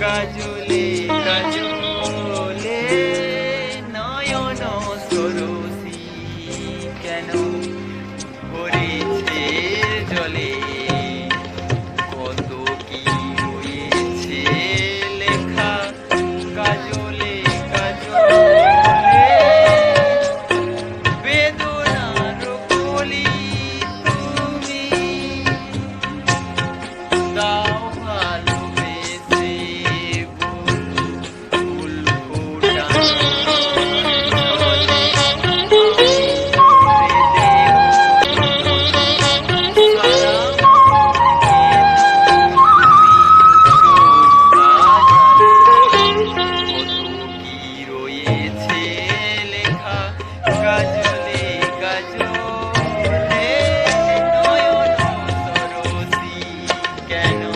কাজলে কাজলে নয়ন সরসি কেন? again.